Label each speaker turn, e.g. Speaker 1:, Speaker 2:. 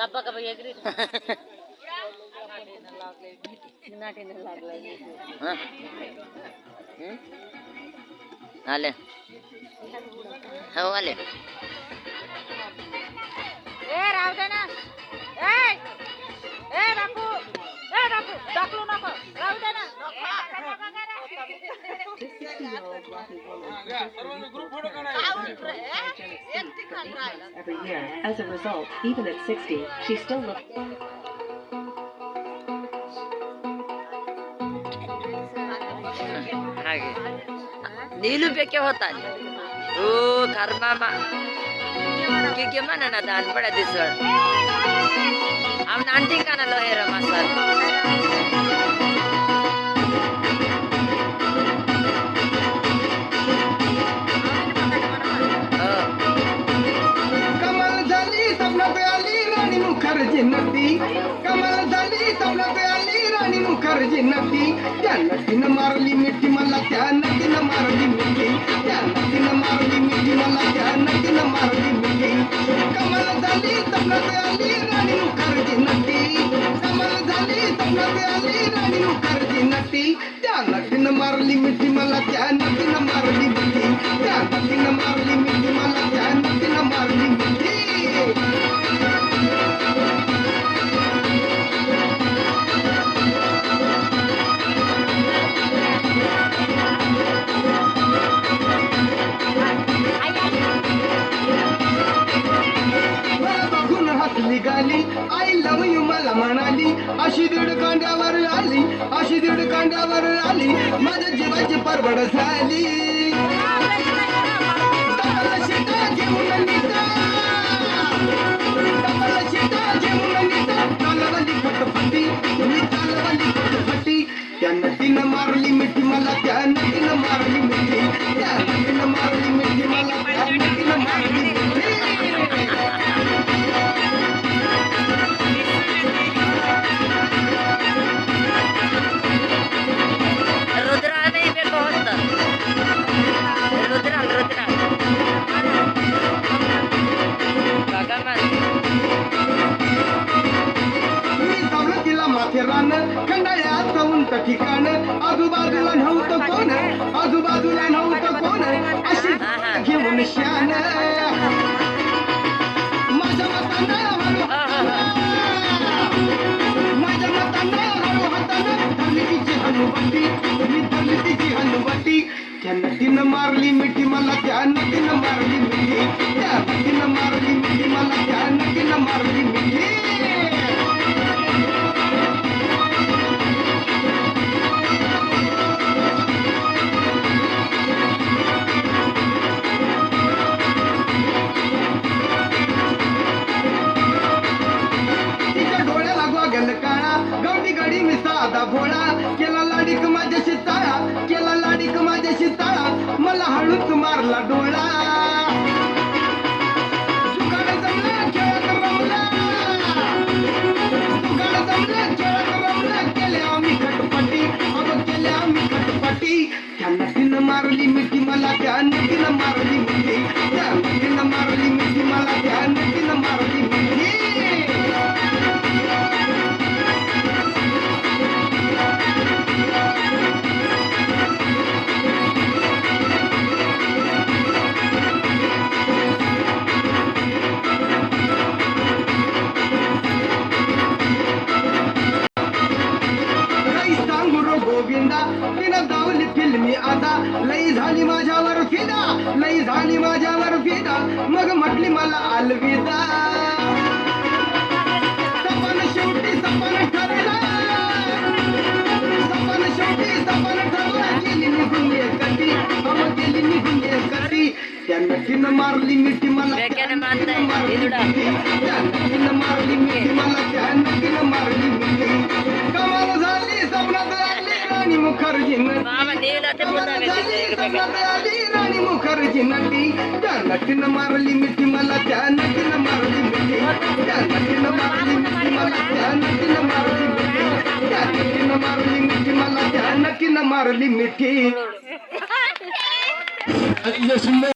Speaker 1: ಗಬ್ಬ ಗಬ್ಬ ಎಗ್ರಿ ಅಲ್ಲೇ ಹೌ ಅಲ್ಲೇ ಏ ರಾವ್ದೇನಾ
Speaker 2: Every year, as a result, even at 60, she still looks.
Speaker 3: Nilu beke hotan. Oh, karma ma. Kiki mana nadaan pada disur. Am nanti kana lo masa. नदी
Speaker 4: कमल झाली सवलत आली राणी मुखर्जी नदी त्या नदीनं मारली मिठी निघाली आई लव यू मला म्हणाली अशी दीड कांड्यावर आली अशी दीड कांड्यावर आली माझ्या जीवाची परवड झाली त्यांना साथे राहणं खंडाळ्याचं उंच ठिकाण आजूबाजूला नव्हतं कोण आजूबाजूला नव्हतं कोण अशी घेऊन शान मारली मिठी मला ध्यान नदीनं मारली मिठी त्या मारली मिठी मला त्या नदीनं मारली मिठी नाही झाली माझ्यावर फिदा मग म्हटली मला अलविदा सपन शेवटी सपन ठरला सपन शेवटी सपन गेली निघून कधी मग गेली निघून कधी त्या मिठीनं मारली मिठी मला त्या मिठीनं मारली मिठी मला मारकी न मार्जी न मारिठी सुंद